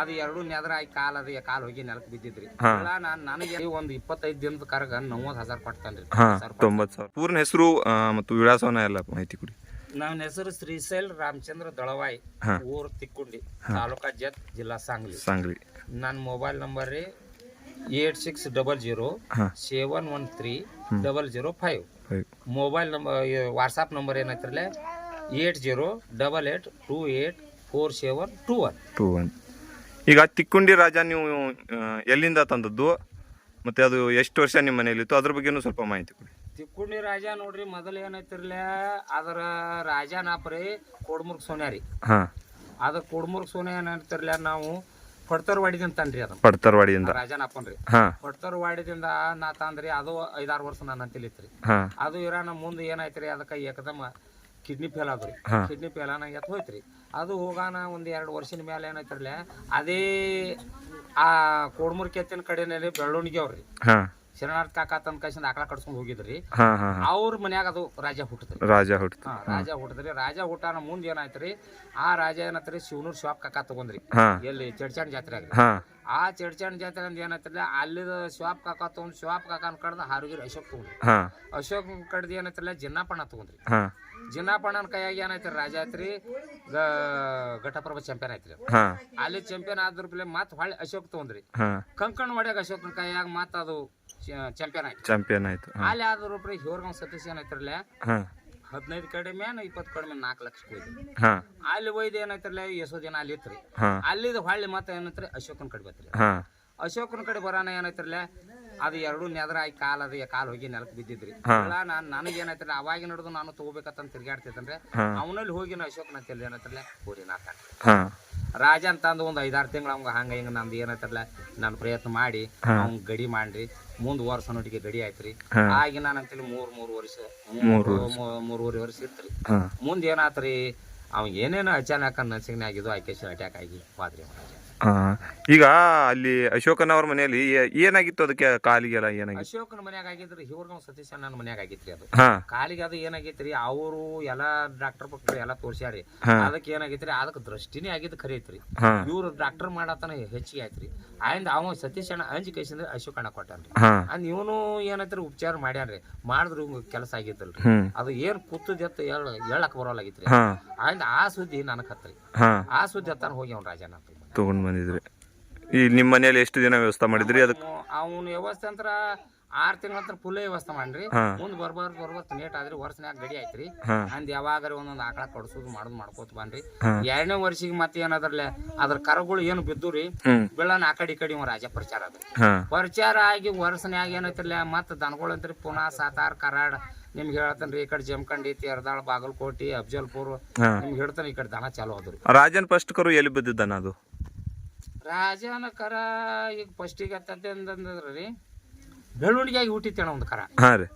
ಅದು ಎರಡು ನೆದ್ರ ಆಗಿ ಕಾಲ್ ಅದು ಕಾಲ್ ಹೋಗಿ ನೆಲಕ್ ಬಿದ್ದಿದ್ರಿ. ನಾನು ನನಗೆ ಒಂದ್ ಇಪ್ಪತ್ತೈದು ದಿನದ ಕರಗ ನೂವತ್ತು ಹಜಾರ್ ಕೊಡ್ತಾನ್ರಿ ಹಾ ಸರ್ ತೊಂಬತ್ತು ಸಾವಿರ. ಪೂರ್ಣ ಹೆಸರು ಮತ್ತು ವಿಳಾಸವನ್ನ ಎಲ್ಲ ಮಾಹಿತಿ ಕೊಡಿ. ನನ್ನ ಹೆಸರು ಶ್ರೀಶೈಲ್ ರಾಮಚಂದ್ರ ದಳವಾಯಿ. ಊರು ತಿಕ್ಕುಂಡಿ ತಾಲೂಕಾ ಜತ್ ಜಿಲ್ಲಾ ಸಾಂಗ್ಲಿ. ಸಾಂಗ್ಲಿ. ನನ್ನ mobile number three eight six double zero. Seven one three double zero five. Five. Mobile number WhatsApp number ಏನೈತ್ರಲ್ಲ eight zero double eight two eight four seven two one. Two one. ಈಗ ತಿಕ್ಕುಂಡಿ ರಾಜ ನೀವು ಎಲ್ಲಿಂದ ತಂದದ್ದು? ಮತ್ತೆ ಅದು ಎಷ್ಟು ವರ್ಷ ನಿಮ್ಮ ಮನೆಯಲ್ಲಿತ್ತು? ಅದ್ರ ಬಗ್ಗೆನೂ ಸ್ವಲ್ಪ ಮಾಹಿತಿ ಕೊಡಿ. ತಿಕ್ಕುಂಡಿ ರಾಜ ನೋಡ್ರಿ ಮೊದಲು ಏನೈತಿರ್ಲ ಅದರ ರಾಜನಾಪ್ರಿ ಕೋಡ್ಮುರ್ಗ್ ಸೋನ್ಯಾ ರೀ. ಹಾಂ. ಅದ ಕೋಡ್ಮುರ್ಗ್ ಸೋನ್ಯ ಏನಂತಿರ್ಲ ನಾವು ಪಡ್ತರ್ ವಾಡಿದಿಂದ ತಂದ್ರಿ ಅದನ್ನ. ಪಡ್ತರ್ವಾಡಿಯಿಂದ. ರಾಜನಪ್ಪನ್ರಿ ಹಾಂ. ಪಡ್ತರ್ ವಾಡಿದಿಂದ ನಾ ತಂದ್ರಿ ಅದು ಐದಾರು ವರ್ಷ ನನ್ನ ಅಂತಲಿತ್ರಿ ಅದು ಅದು ಇರಾನ ಮುಂದೆ ಏನಾಯ್ತ್ರಿ ಅದಕ್ಕೆ ಏಕದಮ ಕಿಡ್ನಿ ಫೇಲ್ ಆದ್ರಿ. ಕಿಡ್ನಿ ಫೇಲ್ ಆನಾಗ ಎತ್ ಹೋಯ್ತ್ರಿ. ಅದು ಹೋಗಾನ ಒಂದ್ ಎರಡು ವರ್ಷದ ಮೇಲೆ ಏನಾಯ್ತಿರ್ಲೆ ಅದೇ ಆ ಕೋಡ್ಮೂರ್ ಕೆತ್ತಿನ ಕಡೆನಲ್ಲಿ ಬೆಳವಣಿಗೆ ಅವ್ರಿ. ಶರಣಾರ್ಥ ಕಾಕ ತಂದ ಕೈಸಿಂದ ಆಕಳ ಕಡ್ಸ್ಕೊಂಡ್ ಹೋಗಿದ್ರಿ. ಅವ್ರ ಮನ್ಯಾಗ ಅದು ರಾಜ ಹುಟ್ಟದ್ರಿ ರಾಜ ಹುಟ್ಟ ರಾಜ ಹುಟ್ಟದ್ರಿ ರಾಜ ಹುಟ್ಟಾನ ಮುಂದೆ ಏನಾಯ್ತ್ರಿ ಆ ರಾಜ ಏನತ್ರಿ ಶಿವನೂರ್ ಶಾಪ್ ಕಾಕ ತಗೊಂಡ್ರಿ. ಎಲ್ಲಿ ಚಡ್ಚಾಣ್ ಜಾತ್ರೆ ಆಗ್ರಿ ಆ ಚಡ್ಚಾಣ್ ಜಾತ್ರೆ ಅಂದ್ ಏನಾಯ್ತಿರ್ಲಿ ಅಲ್ಲಿದ ಶಾಪ್ ಕಾಕ ತಗೊಂಡ್ ಶಾಪ್ ಕಾಕನ್ ಕಡ್ದ ಹಾರುಗಿರಿ ಅಶೋಕ್ ತಗೊಂಡ್ರಿ. ಅಶೋಕ್ ಕಡ್ದ ಏನೈತಿಲ್ಲ ಜಿನ್ನಾಪಣ್ಣ ತಗೊಂಡ್ರಿ. ಜಿನ್ನಾಪಣ್ಣನ ಕೈಯಾಗ ಏನಾಯ್ತು ರಾಜಾತ್ರಿ? ಘಟಪ್ರಭ ಚಾಂಪಿಯನ್ ಐತ್ರಿ. ಹಾಂ. ಅಲ್ಲಿ ಚಾಂಪಿಯನ್ ಆದ್ರ ಮತ್ ಹೊಳ್ಳಿ ಅಶೋಕ್ ತಗೊಂಡ್ರಿ. ಕಂಕಣ್ ಕಂಕಣ ಹೊಡ್ಯಾಗ ಅಶೋಕನ ಕೈಯಾಗ ಮತ್ ಅದು ಚಾಂಪಿಯನ್ ಆಯ್ತು. ಚಾಂಪಿಯನ್ ಆಯ್ತು ಅಲ್ಲಿ ಆದ್ರ ಒಬ್ರಿ ಹಿವರ್ಗಂ ಸತೀಶ್ ಏನೈತ್ರಲ್ಲ ಹಾಂ. ಹದಿನೈದು ಕಡಿಮೆ ಇಪ್ಪತ್ತು ಕಡಿಮೆ ನಾಲ್ಕು ಲಕ್ಷ ಹೋಯ್ತು ಹಾ. ಅಲ್ಲಿ ಒಯ್ದು ಏನೈತ್ರಲ್ಲ ಎಷ್ಟೋ ದಿನ ಅಲ್ಲಿ ಇತ್ರಿ. ಹಾ. ಅಲ್ಲಿದ ಹೊಳ್ಳಿ ಮತ್ತೆ ಏನೈತ್ರಿ ಅಶೋಕನ ಕಡೆ ಬತ್ರಿ. ಹಾ. ಅಶೋಕನ ಕಡೆ ಬರಾನ ಏನೈತ್ರಲ್ಲ ಅದು ಎರಡು ನೆದ್ರ ಆಗಿ ಕಾಲ್ ಅದು ಕಾಲ ಹೋಗಿ ನೆಲಕ್ ಬಿದ್ದಿದ್ರಿ. ನಾನು ನನಗೆ ಏನೈತ್ರಲ್ಲ ಅವಾಗ ನಡೆದು ನಾನು ತಗೋಬೇಕಂತ ತಿರ್ಗಾಡ್ತಿದ್ದಂದ್ರೆ ಹಾ. ಅವನಲ್ಲಿ ಹೋಗಿ ನಾ ಅಶೋಕ್ ಅಂತೇಳಿ ಏನೈತ್ರಲ್ಲ ಹೋರಿ ನಾ ರಾಜ ಅಂತಂದು ಒಂದು ಐದಾರು ತಿಂಗಳು ಅವಂಗ ಹಂಗ ಹಿಂಗ ನಂದು ಏನೈತ್ರಲ್ಲ ನಾನು ಪ್ರಯತ್ನ ಮಾಡಿ ಅವ್ನ ಗಡಿ ಮಾಡ್ರಿ ಮುಂದ್ ವರ್ಷ ನೋಟಿಗೆ ಗಡಿ ಆಯ್ತ್ರಿ. ಆಗಿ ನಾನು ಅಂತೇಳಿ ಮೂರ್ ಮೂರು ವರ್ಷ ಮೂರು ಮೂರು ಮೂರುವರೆ ವರ್ಷ ಇತ್ರಿ. ಮುಂದ್ ಏನಾತ್ರಿ ಅವ್ ಏನೇನೋ ಅಚಾನಕ ನರ್ಸಿಂಗ್ ಆಗಿದ್ದು ಆಕೇಶ್ ಅಟ್ಯಾಕ್ ಆಗಿ ಹೋದ್ರಿ ಅವ ರಾಜ ಈಗ ಅಲ್ಲಿ ಅಶೋಕನವ್ರ ಮನೆಯಲ್ಲಿ ಏ- ಏನಾಗಿತ್ತು ಅದಕ್ಕೆ ಕಾಲಿಗೆಲ್ಲ ಏನಾಗಿತ್ತು? ಅಶೋಕನ ಮನ್ಯಾಗ ಆಗಿದ್ರಿ ಹಿವರ್ಗಂ ಸತೀಶ್ ನನ್ನ ಮನ್ಯಾಗ ಆಗಿತ್ರಿ ಅದು. ಹಾಂ. ಕಾಲಿಗೆ ಅದು ಏನಾಗೈತ್ರಿ ಅವರು ಎಲ್ಲಾ ಡಾಕ್ಟರ್ ಪಕ್ಕ ಎಲ್ಲಾ ತೋರ್ಸ್ಯಾರಿ. ಹಾ. ಅದಕ್ಕೆ ಏನಾಗೈತ್ರಿ ಅದಕ್ಕೆ ದೃಷ್ಟಿನೇ ಆಗಿದ್ದು ಖರೆ ಐತ್ರಿ. ಹಾಂ. ಇವ್ರು ಡಾಕ್ಟರ್ ಮಾಡತನ ಹೆಚ್ಚಿಗೆ ಆಯ್ತ್ರಿ ಆಯ್ದ ಅವ ಸತೀಶ್ ಅಣ್ಣ ಅಂಜಿ ಕೈಸಂದ್ರೆ ಅಶೋಕ್ ಅಣ್ಣ ಕೊಟ್ಟಾನ್ರಿ. ಹಾಂ. ಅಂದ್ ಇವನು ಏನೈತ್ರಿ ಉಪಚಾರ ಮಾಡ್ಯಾನ್ರಿ. ಮಾಡಿದ್ರು ಇವಂಗ ಕೆಲಸ ಆಗಿದ್ದಲ್ರಿ ಅದು ಏನ್ ಕುತ್ತು ಜತ್ ಹೇಳಕ್ ಬರೋಲ್ಲಾಗಿತ್ರಿ. ಹಾಂ. ಆಯ್ದ ಆ ಸುದ್ದಿ ನನಗೆ ಹತ್ರಿ. ಹಾಂ. ಆ ಸುದ್ದಿ ಹತ್ತಾನ ಹೋಗಿ ಅವ್ನ ರಾಜನ ತೊಗೊಂಡು ಬಂದಿದ್ರಿ. ಈ ನಿಮ್ಮ ಮನೆಯಲ್ಲಿ ಎಷ್ಟು ದಿನ ವ್ಯವಸ್ಥೆ ಮಾಡಿದ್ರಿ? ಅದಕ್ಕೆ ಅವನ ವ್ಯವಸ್ಥೆ ಅಂತರ ಆರ್ ತಿಂಗಳ ಹತ್ರ ಫುಲ್ ವ್ಯವಸ್ಥೆ ಮಾಡ್ರಿ. ಮುಂದ್ ಬರ್ಬಾರ್ದು ಬರ್ಬಾರ್ದು ಲೇಟ್ ಆದ್ರಿ ವರ್ಷನ್ಯಾಗ ಗಡಿ ಆಯ್ತ್ರಿ. ಅಂದ್ ಯಾವಾಗಾರ ಒಂದೊಂದ್ ಆಕಳ ಕಡ್ಸೋದು ಮಾಡೋದು ಮಾಡ್ಕೋತ ಬನ್ರಿ ಹಾ. ಎರಡನೇ ವರ್ಷಿಗೆ ಮತ್ತೆ ಏನದ್ರಲ್ಲ ಅದ್ರ ಕರಗಳು ಏನು ಬಿದ್ದುರಿ ಬೆಳ್ಳನ ಆ ಕಡೆ ಈ ಕಡೆ ರಾಜ ಪ್ರಚಾರ ಅದ ಪ್ರಚಾರ ಆಗಿ ವರ್ಷನ್ಯಾಗ ಏನೈತ್ರಲ್ಲ ಮತ್ತೆ ದನಗಳಂತ್ರಿ ಪುನಃ ಸಾತಾರ್ ಕರಾಡ್ ನಿಮ್ಗೆ ಹೇಳ್ತೇನ್ರಿ ಈ ಕಡೆ ಜಮಖಂಡಿ ತೇರ್ದಾಳ ಬಾಗಲಕೋಟಿ ಅಫಜಲ್ಪುರ್ ನಿಮ್ಗೆ ಹೇಳ್ತಾನೆ ಈ ಕಡೆ ದನ ಚಾಲು ಹೋದ್ರಿ ರಾಜನ್ ಫಸ್ಟ್ ಕರು ಎಲ್ಲಿ ಬಿದ್ದಿದ್ದಾನ ಅದು? ರಾಜನ ಕರ ಈಗ ಫಸ್ಟಿಗೆ ಅಂತಂದ್ರಿ ಬೆಳ್ಳುಂಡಿಗಾಗಿ ಹುಟ್ಟಿತ್ತೇಣ ಒಂದು ಕರ. ಹಾಂ ರೀ.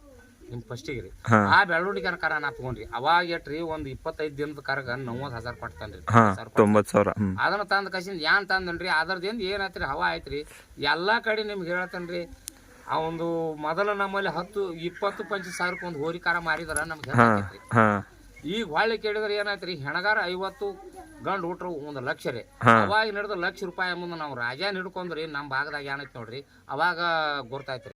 ನಿಮ್ ಫಸ್ಟಿಗೆ ರೀ. ಆ ಬೆಳ್ಳುಂಡಿಗನ ಕರ ನಾ ತಗೊಂಡ್ರಿ. ಅವಾಗ ಎಟ್ರಿ ಒಂದ್ ಇಪ್ಪತ್ತೈದ್ ದಿನದ ಕರಗ ನೂವತ್ ಹಜಾರ್ ಕೊಟ್ಟ. ತೊಂಬತ್ತು ಸಾವಿರ ಅದನ್ನ ತಂದ ಕಸಿಂದ ಯಾನ್ ತಂದನ್ರಿ ಅದರದಿಂದ ಏನಾಯ್ತ್ರಿ ಹವಾ ಆಯ್ತ್ರಿ. ಎಲ್ಲಾ ಕಡೆ ನಿಮ್ಗೆ ಹೇಳತ್ತನ್ರಿ ಆ ಒಂದು ಮೊದಲ ನಮ್ಮಲ್ಲಿ ಹತ್ತು ಇಪ್ಪತ್ತು ಪಂಚ ಸಾವಿರಕ್ಕೆ ಒಂದು ಹೋರಿಕಾರ ಮಾರಿದ್ರ ಮಾರಿದಾರ ನಮ್ಗೆ ಈಗ ಹೊಳ್ಳಿ ಕೇಳಿದ್ರೆ ಏನಾಯ್ತು ರೀ ಹೆಣಗಾರ ಐವತ್ತು ಗಂಡು ಹುಟ್ರು ಒಂದು ಲಕ್ಷ ರೀ. ಅವಾಗ ನಡೆದ ಲಕ್ಷ ರೂಪಾಯಿ ಮುಂದೆ ನಾವು ರಾಜ ಹಿಡ್ಕೊಂಡ್ರಿ ನಮ್ಮ ಭಾಗದಾಗ ಏನೈತಿ ನೋಡ್ರಿ? ಅವಾಗ ಗುರ್ತಾಯ್ತ್ರಿ.